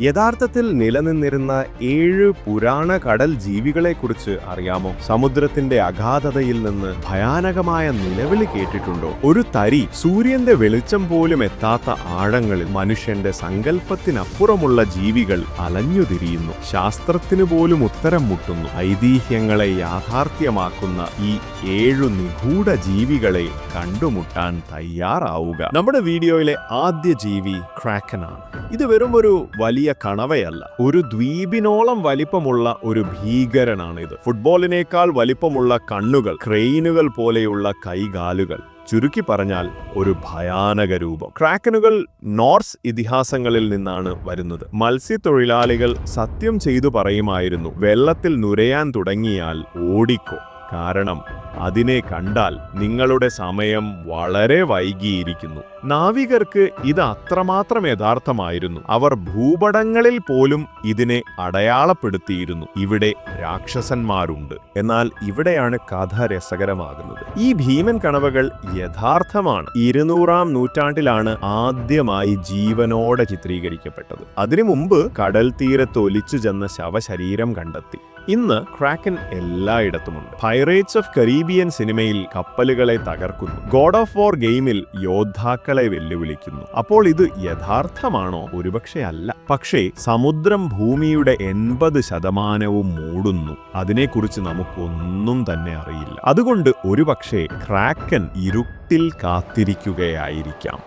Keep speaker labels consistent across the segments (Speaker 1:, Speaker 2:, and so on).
Speaker 1: യഥാർത്ഥത്തിൽ നിലനിന്നിരുന്ന ഏഴ് പുരാണ കടൽ ജീവികളെക്കുറിച്ച് അറിയാമോ? സമുദ്രത്തിന്റെ അഗാധതയിൽ നിന്ന് ഭയാനകമായ നിലവിളി കേട്ടിട്ടുണ്ടോ? ഒരു തരി സൂര്യന്റെ വെളിച്ചം പോലും എത്താത്ത ആഴങ്ങളിൽ മനുഷ്യന്റെ സങ്കല്പത്തിനപ്പുറമുള്ള ജീവികൾ അലഞ്ഞുതിരിയുന്നു. ശാസ്ത്രത്തിനു പോലും ഉത്തരം മുട്ടുന്നു. ഐതിഹ്യങ്ങളെ യാഥാർത്ഥ്യമാക്കുന്ന ഈ ഏഴു നിഗൂഢ ജീവികളെ കണ്ടുമുട്ടാൻ തയ്യാറാവുക. നമ്മുടെ വീഡിയോയിലെ ആദ്യ ജീവി ക്രാക്കനാണ്. ഇത് വെറും ഒരു വലിയ കണവയല്ല. ഒരു ദ്വീപിനോളം വലിപ്പമുള്ള ഒരു ഭീകരനാണിത്. ഫുട്ബോളിനേക്കാൾ വലിപ്പമുള്ള കണ്ണുകൾ ക്രെയിനുകൾ പോലെയുള്ള കൈകാലുകൾ. ചുരുക്കി പറഞ്ഞാൽ ഒരു ഭയാനക രൂപം. ക്രാക്കനുകൾ നോർസ് ഇതിഹാസങ്ങളിൽ നിന്നാണ് വരുന്നത്. മത്സ്യത്തൊഴിലാളികൾ സത്യം ചെയ്തു പറയുമായിരുന്നു വെള്ളത്തിൽ നുരയാൻ തുടങ്ങിയാൽ ഓടിക്കോ. കാരണം അതിനെ കണ്ടാൽ നിങ്ങളുടെ സമയം വളരെ വൈകിയിരിക്കുന്നു. നാവികർക്ക് ഇത് അത്രമാത്രം യഥാർത്ഥമായിരുന്നു. അവർ ഭൂപടങ്ങളിൽ പോലും ഇതിനെ അടയാളപ്പെടുത്തിയിരുന്നു. ഇവിടെ രാക്ഷസന്മാരുണ്ട്. എന്നാൽ ഇവിടെയാണ് കഥ രസകരമാകുന്നത്. ഈ ഭീമൻ കണവകൾ യഥാർത്ഥമാണ്. ഇരുന്നൂറാം നൂറ്റാണ്ടിലാണ് ആദ്യമായി ജീവനോടെ ചിത്രീകരിക്കപ്പെട്ടത്. അതിനു മുമ്പ് കടൽ തീരത്ത് ഒലിച്ചു ചെന്ന ശവശരീരം കണ്ടെത്തി. ഇന്ന് ക്രാക്കൻ എല്ലായിടത്തുമുണ്ട്. പൈറേറ്റ്സ് ഓഫ് കരീബിയൻ സിനിമയിൽ കപ്പലുകളെ തകർക്കുന്നു. ഗോഡ് ഓഫ് വാർ ഗെയിമിൽ യോദ്ധാക്കളെ വെല്ലുവിളിക്കുന്നു. അപ്പോൾ ഇത് യഥാർത്ഥമാണോ? ഒരുപക്ഷെ അല്ല. പക്ഷേ സമുദ്രം ഭൂമിയുടെ എൺപത് ശതമാനവും മൂടുന്നു. അതിനെക്കുറിച്ച് നമുക്കൊന്നും തന്നെ അറിയില്ല. അതുകൊണ്ട് ഒരുപക്ഷെ ക്രാക്കൻ ഇരുട്ടിൽ കാത്തിരിക്കുകയായിരിക്കാം.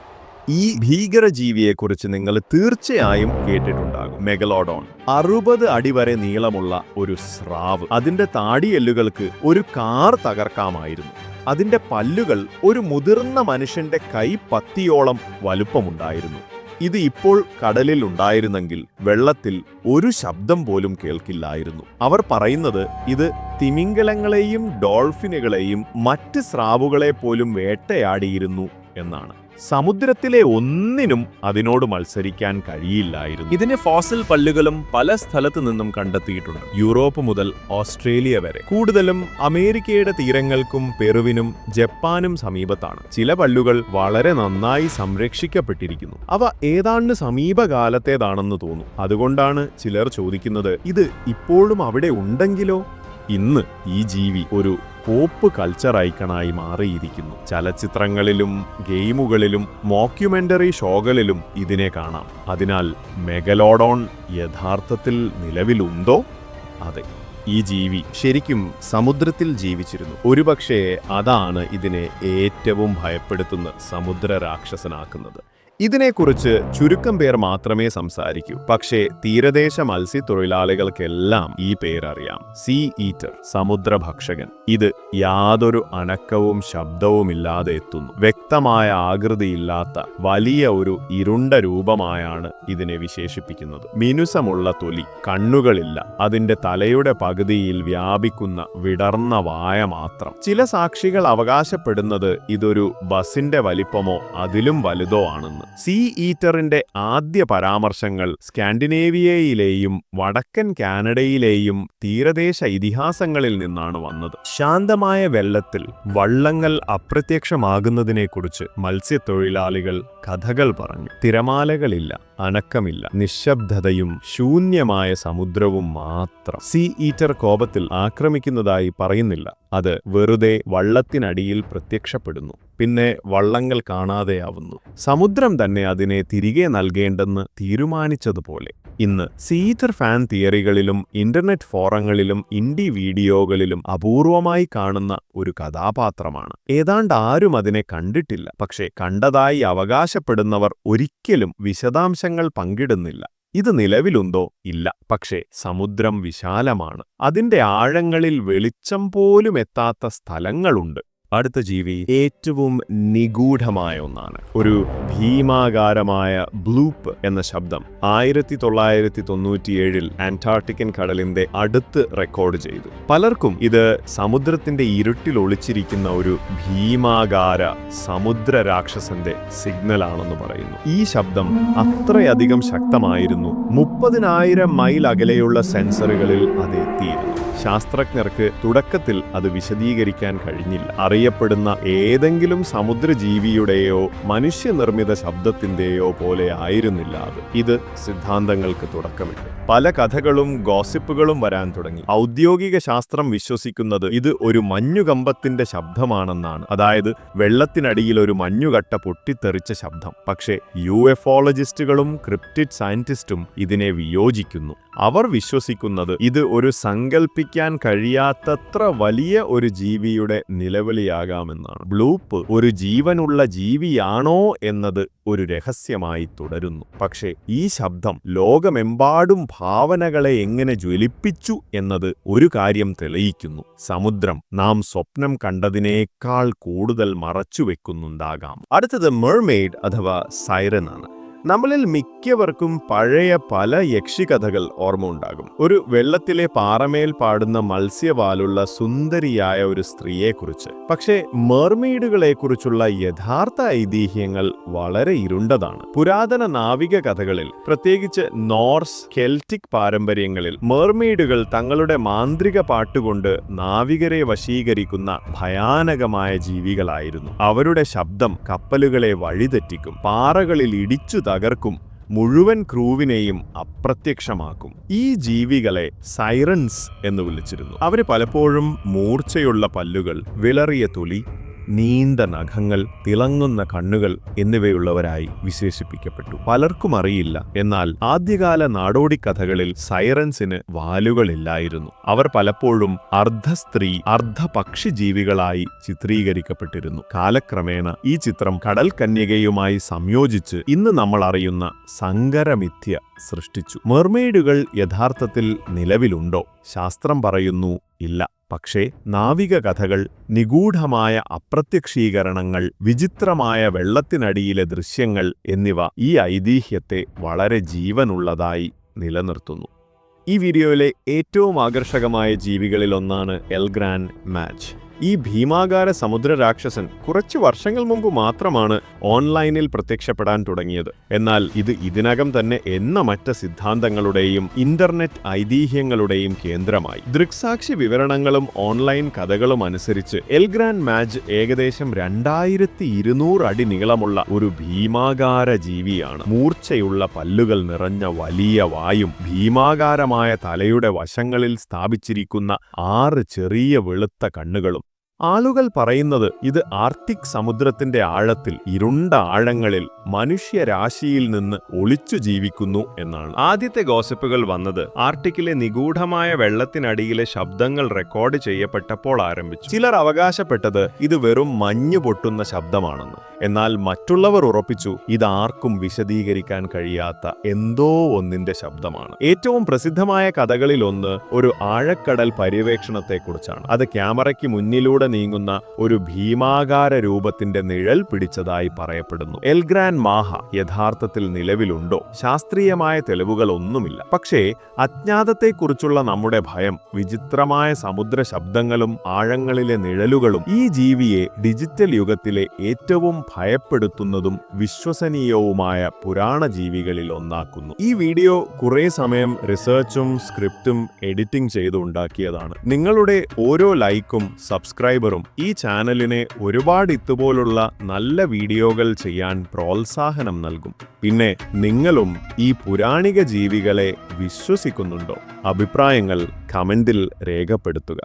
Speaker 1: ഈ ഭീകരജീവിയെക്കുറിച്ച് നിങ്ങൾ തീർച്ചയായും കേട്ടിട്ടുണ്ടാകും. മെഗലോഡോൺ. അറുപത് അടി വരെ നീളമുള്ള ഒരു സ്രാവ്. അതിന്റെ താടിയെല്ലുകൾക്ക് ഒരു കാർ തകർക്കാമായിരുന്നു. അതിന്റെ പല്ലുകൾ ഒരു മുതിർന്ന മനുഷ്യന്റെ കൈ പത്തിയോളം വലുപ്പമുണ്ടായിരുന്നു. ഇത് ഇപ്പോൾ കടലിൽ ഉണ്ടായിരുന്നെങ്കിൽ വെള്ളത്തിൽ ഒരു ശബ്ദം പോലും കേൾക്കില്ലായിരുന്നു. അവർ പറയുന്നത് ഇത് തിമിംഗലങ്ങളെയും ഡോൾഫിനുകളെയും മറ്റ് സ്രാവുകളെ പോലും വേട്ടയാടിയിരുന്നു എന്നാണ്. സമുദ്രത്തിലെ ഒന്നിനും അതിനോട് മത്സരിക്കാൻ കഴിയില്ലായിരുന്നു. ഇതിന് ഫോസിൽ പല്ലുകളും പല സ്ഥലത്തു നിന്നും കണ്ടെത്തിയിട്ടുണ്ട്. യൂറോപ്പ് മുതൽ ഓസ്ട്രേലിയ വരെ. കൂടുതലും അമേരിക്കയുടെ തീരങ്ങൾക്കും പെറുവിനും ജപ്പാനും സമീപത്താണ്. ചില പല്ലുകൾ വളരെ നന്നായി സംരക്ഷിക്കപ്പെട്ടിരിക്കുന്നു. അവ ഏതാണ്ട് സമീപകാലത്തേതാണെന്ന് തോന്നുന്നു. അതുകൊണ്ടാണ് ചിലർ ചോദിക്കുന്നത് ഇത് ഇപ്പോഴും അവിടെ ഉണ്ടെങ്കിലോ? ഇന്ന് ഈ ജീവി ഒരു പോപ്പ് കൾച്ചർ ഐക്കണായി മാറിയിരിക്കുന്നു. ചലച്ചിത്രങ്ങളിലും ഗെയിമുകളിലും മോക്യുമെന്ററി ഷോകളിലും ഇതിനെ കാണാം. അതിനാൽ മെഗലോഡോൺ യഥാർത്ഥത്തിൽ നിലവിലുണ്ടോ? അതെ ഈ ജീവി ശരിക്കും സമുദ്രത്തിൽ ജീവിച്ചിരുന്നു. ഒരുപക്ഷേ അതാണ് ഇതിനെ ഏറ്റവും ഭയപ്പെടുത്തുന്ന സമുദ്ര രാക്ഷസനാക്കുന്നത് ഇതിനെക്കുറിച്ച് ചുരുക്കം പേർ മാത്രമേ സംസാരിക്കൂ. പക്ഷേ തീരദേശ മത്സ്യത്തൊഴിലാളികൾക്കെല്ലാം ഈ പേരറിയാം. സീ ഈറ്റർ സമുദ്രഭക്ഷകൻ. ഇത് യാതൊരു അനക്കവും ശബ്ദവുമില്ലാതെ എത്തുന്നു. വ്യക്തമായ ആകൃതിയില്ലാത്ത വലിയ ഒരു ഇരുണ്ട രൂപമായാണ് ഇതിനെ വിശേഷിപ്പിക്കുന്നത്. മിനുസമുള്ള തൊലി കണ്ണുകളില്ല. അതിന്റെ തലയുടെ പകുതിയിൽ വ്യാപിക്കുന്ന വിടർന്ന വായ മാത്രം. ചില സാക്ഷികൾ അവകാശപ്പെടുന്നത് ഇതൊരു ബസിന്റെ വലിപ്പമോ അതിലും വലുതോ ആണെന്ന്. സീ ഈറ്ററിന്റെ ആദ്യ പരാമർശങ്ങൾ സ്കാൻഡിനേവിയയിലെയും വടക്കൻ കാനഡയിലെയും തീരദേശ ഇതിഹാസങ്ങളിൽ നിന്നാണ് വന്നത്. ശാന്തമായ വെള്ളത്തിൽ വള്ളങ്ങൾ അപ്രത്യക്ഷമാകുന്നതിനെക്കുറിച്ച് മത്സ്യത്തൊഴിലാളികൾ കഥകൾ പറഞ്ഞു. തിരമാലകളില്ല. അനക്കമില്ല. നിശബ്ദതയും ശൂന്യമായ സമുദ്രവും മാത്രം. സീ ഈറ്റർ കോപത്തിൽ ആക്രമിക്കുന്നതായി പറയുന്നില്ല. അത് വെറുതെ വള്ളത്തിനടിയിൽ പ്രത്യക്ഷപ്പെടുന്നു. പിന്നെ വള്ളങ്ങൾ കാണാതെയാവുന്നു. സമുദ്രം തന്നെ അതിനെ തിരികെ നൽകേണ്ടെന്ന് തീരുമാനിച്ചതുപോലെ. ഇന്ന് സീറ്റർ ഫാൻ തിയറികളിലും ഇന്റർനെറ്റ് ഫോറങ്ങളിലും ഇൻഡി വീഡിയോകളിലും അപൂർവമായി കാണുന്ന ഒരു കഥാപാത്രമാണ്. ഏതാണ്ട് ആരും അതിനെ കണ്ടിട്ടില്ല. പക്ഷേ കണ്ടതായി അവകാശപ്പെടുന്നവർ ഒരിക്കലും വിശദാംശങ്ങൾ പങ്കിടുന്നില്ല. ഇത് നിലവിലുണ്ടോ? ഇല്ല. പക്ഷേ സമുദ്രം വിശാലമാണ്. അതിന്റെ ആഴങ്ങളിൽ വെളിച്ചം പോലും എത്താത്ത സ്ഥലങ്ങളുണ്ട്. അടുത്ത ജീവി ഏറ്റവും നിഗൂഢമായ ഒന്നാണ്. ഒരു ഭീമാകാരമായ ബ്ലൂപ്പ് എന്ന ശബ്ദം ആയിരത്തി തൊള്ളായിരത്തി തൊണ്ണൂറ്റിയേഴിൽ ആന്റാർട്ടിക്കൻ കടലിന്റെ അടുത്ത് റെക്കോർഡ് ചെയ്തു. പലർക്കും ഇത് സമുദ്രത്തിന്റെ ഇരുട്ടിൽ ഒളിച്ചിരിക്കുന്ന ഒരു ഭീമാകാര സമുദ്ര രാക്ഷസന്റെ സിഗ്നൽ ആണെന്ന് പറയുന്നു. ഈ ശബ്ദം അത്രയധികം ശക്തമായിരുന്നു. മുപ്പതിനായിരം മൈൽ അകലെയുള്ള സെൻസറുകളിൽ അത് എത്തിയിരുന്നു. ശാസ്ത്രജ്ഞർക്ക് തുടക്കത്തിൽ അത് വിശദീകരിക്കാൻ കഴിഞ്ഞില്ല. അറിയപ്പെടുന്ന ഏതെങ്കിലും സമുദ്രജീവിയുടെയോ മനുഷ്യനിർമ്മിത ശബ്ദത്തിന്റെയോ പോലെ ആയിരുന്നില്ല അത്. ഇത് സിദ്ധാന്തങ്ങൾക്ക് തുടക്കമിട്ടു. പല കഥകളും ഗോസിപ്പുകളും വരാൻ തുടങ്ങി. ഔദ്യോഗിക ശാസ്ത്രം വിശ്വസിക്കുന്നത് ഇത് ഒരു മഞ്ഞുകമ്പത്തിന്റെ ശബ്ദമാണെന്നാണ്. അതായത് വെള്ളത്തിനടിയിൽ ഒരു മഞ്ഞുകട്ട പൊട്ടിത്തെറിച്ച ശബ്ദം. പക്ഷേ യു എഫോളജിസ്റ്റുകളും ക്രിപ്റ്റിഡ് സയന്റിസ്റ്റും ഇതിനെ വിയോജിക്കുന്നു. അവർ വിശ്വസിക്കുന്നത് ഇത് ഒരു സങ്കൽപ്പിക്കാൻ കഴിയാത്തത്ര വലിയ ഒരു ജീവിയുടെ നിലവിളിയാകാമെന്നാണ്. ബ്ലൂപ്പ് ഒരു ജീവനുള്ള ജീവിയാണോ എന്നത് ഒരു രഹസ്യമായി തുടരുന്നു. പക്ഷേ ഈ ശബ്ദം ലോകമെമ്പാടും ഭാവനകളെ എങ്ങനെ ജ്വലിപ്പിച്ചു എന്നത് ഒരു കാര്യം തെളിയിക്കുന്നു. സമുദ്രം നാം സ്വപ്നം കണ്ടതിനേക്കാൾ കൂടുതൽ മറച്ചുവെക്കുന്നുണ്ടാകാം. അടുത്തത് മെർമെയ്ഡ് അഥവാ സൈറൻ ആണ്. നമ്മളിൽ മിക്കവർക്കും പഴയ പല യക്ഷികഥകൾ ഓർമ്മ ഉണ്ടാകും ഒരു വെള്ളത്തിലെ പാറമേൽ പാടുന്ന മത്സ്യവാലുള്ള സുന്ദരിയായ ഒരു സ്ത്രീയെക്കുറിച്ച്. പക്ഷേ മെർമെയ്ഡുകളെക്കുറിച്ചുള്ള യഥാർത്ഥ ഐതിഹ്യങ്ങൾ വളരെ ഇരുണ്ടതാണ്. പുരാതന നാവിക കഥകളിൽ പ്രത്യേകിച്ച് നോർസ് കെൽറ്റിക് പാരമ്പര്യങ്ങളിൽ മെർമെയ്ഡുകൾ തങ്ങളുടെ മാന്ത്രിക പാട്ടുകൊണ്ട് നാവികരെ വശീകരിക്കുന്ന ഭയാനകമായ ജീവികളായിരുന്നു. അവരുടെ ശബ്ദം കപ്പലുകളെ വഴിതെറ്റിക്കും പാറകളിൽ ഇടിച്ചു തകർക്കും. മുഴുവൻ ക്രൂവിനെയും അപ്രത്യക്ഷമാക്കും. ഈ ജീവികളെ സൈറൻസ് എന്ന് വിളിച്ചിരുന്നു. അവർ പലപ്പോഴും മൂർച്ചയുള്ള പല്ലുകൾ വിളറിയ തൊലി നീണ്ട നഖങ്ങൾ തിളങ്ങുന്ന കണ്ണുകൾ എന്നിവയുള്ളവരായി വിശേഷിപ്പിക്കപ്പെട്ടു. പലർക്കും അറിയില്ല. എന്നാൽ ആദ്യകാല നാടോടി കഥകളിൽ സൈറൻസിന് വാലുകളില്ലായിരുന്നു. അവർ പലപ്പോഴും അർദ്ധ സ്ത്രീ അർദ്ധ പക്ഷി ജീവികളായി ചിത്രീകരിക്കപ്പെട്ടിരുന്നു. കാലക്രമേണ ഈ ചിത്രം കടൽ കന്യകയുമായി സംയോജിച്ച് ഇന്ന് നമ്മൾ അറിയുന്ന സങ്കരമിഥ്യ സൃഷ്ടിച്ചു. മെർമെയ്ഡുകൾ യഥാർത്ഥത്തിൽ നിലവിലുണ്ടോ? ശാസ്ത്രം പറയുന്നു ഇല്ല. പക്ഷേ നാവിക കഥകൾ നിഗൂഢമായ അപ്രത്യക്ഷീകരണങ്ങൾ വിചിത്രമായ വെള്ളത്തിനടിയിലെ ദൃശ്യങ്ങൾ എന്നിവ ഈ ഐതിഹ്യത്തെ വളരെ ജീവനുള്ളതായി നിലനിർത്തുന്നു. ഈ വീഡിയോയിലെ ഏറ്റവും ആകർഷകമായ ജീവികളിലൊന്നാണ് എൽഗ്രാൻ മാച്ച്. ഈ ഭീമാകാര സമുദ്ര രാക്ഷസൻ കുറച്ച് വർഷങ്ങൾ മുമ്പ് മാത്രമാണ് ഓൺലൈനിൽ പ്രത്യക്ഷപ്പെടാൻ തുടങ്ങിയത്. എന്നാൽ ഇത് ഇതിനകം തന്നെ എന്ന മറ്റ് സിദ്ധാന്തങ്ങളുടെയും ഇന്റർനെറ്റ് ഐതിഹ്യങ്ങളുടെയും കേന്ദ്രമായി. ദൃക്സാക്ഷി വിവരണങ്ങളും ഓൺലൈൻ കഥകളും അനുസരിച്ച് എൽഗ്രാൻ മാജ് ഏകദേശം രണ്ടായിരത്തി ഇരുന്നൂറ് അടി നീളമുള്ള ഒരു ഭീമാകാര ജീവിയാണ്. മൂർച്ചയുള്ള പല്ലുകൾ നിറഞ്ഞ വലിയ വായും ഭീമാകാരമായ തലയുടെ വശങ്ങളിൽ സ്ഥാപിച്ചിരിക്കുന്ന ആറ് ചെറിയ വെളുത്ത കണ്ണുകളും ആളുകൾ പറയുന്നത് ഇത് ആർട്ടിക് സമുദ്രത്തിന്റെ ആഴത്തിൽ ഇരുണ്ട ആഴങ്ങളിൽ മനുഷ്യരാശിയിൽ നിന്ന് ഒളിച്ചു ജീവിക്കുന്നു എന്നാണ്. ആദ്യത്തെ ഗോസിപ്പുകൾ വന്നത് ആർട്ടിക്കിലെ നിഗൂഢമായ വെള്ളത്തിനടിയിലെ ശബ്ദങ്ങൾ റെക്കോർഡ് ചെയ്യപ്പെട്ടപ്പോൾ ആരംഭിച്ചു. ചിലർ അവകാശപ്പെട്ടത് ഇത് വെറും മഞ്ഞു പൊട്ടുന്ന ശബ്ദമാണെന്ന്. എന്നാൽ മറ്റുള്ളവർ ഉറപ്പിച്ചു ഇത് ആർക്കും വിശദീകരിക്കാൻ കഴിയാത്ത എന്തോ ഒന്നിന്റെ ശബ്ദമാണ്. ഏറ്റവും പ്രസിദ്ധമായ കഥകളിലൊന്ന് ഒരു ആഴക്കടൽ പര്യവേക്ഷണത്തെക്കുറിച്ചാണ്. അത് ക്യാമറയ്ക്ക് മുന്നിലൂടെ നീങ്ങുന്ന ഒരു ഭീമാകാര രൂപത്തിന്റെ നിഴൽ പിടിച്ചതായി പറയപ്പെടുന്നു. എൽഗ്രാൻ മാഹ യഥാർത്ഥത്തിൽ നിലവിലുണ്ടോ? ശാസ്ത്രീയമായ തെളിവുകളൊന്നുമില്ല. പക്ഷേ അജ്ഞാതത്തെക്കുറിച്ചുള്ള നമ്മുടെ ഭയം വിചിത്രമായ സമുദ്ര ശബ്ദങ്ങളും ആഴങ്ങളിലെ നിഴലുകളും ഈ ജീവിയെ ഡിജിറ്റൽ യുഗത്തിലെ ഏറ്റവും ഭയപ്പെടുത്തുന്നതും വിശ്വസനീയവുമായ പുരാണ ജീവികളിൽ ഒന്നാക്കുന്നു. ഈ വീഡിയോ കുറേ സമയം റിസർച്ചും സ്ക്രിപ്റ്റും എഡിറ്റിംഗ് ചെയ്ത് ഉണ്ടാക്കിയതാണ് നിങ്ങളുടെ ഓരോ ലൈക്കും സബ്സ്ക്രൈബറും ഈ ചാനലിനെ ഒരുപാട് ഇതുപോലുള്ള നല്ല വീഡിയോകൾ ചെയ്യാൻ പ്രോത്സാഹനം നൽകും. പിന്നെ നിങ്ങളും ഈ പുരാണിക ജീവികളെ വിശ്വസിക്കുന്നുണ്ടോ? അഭിപ്രായങ്ങൾ കമന്റിൽ രേഖപ്പെടുത്തുക.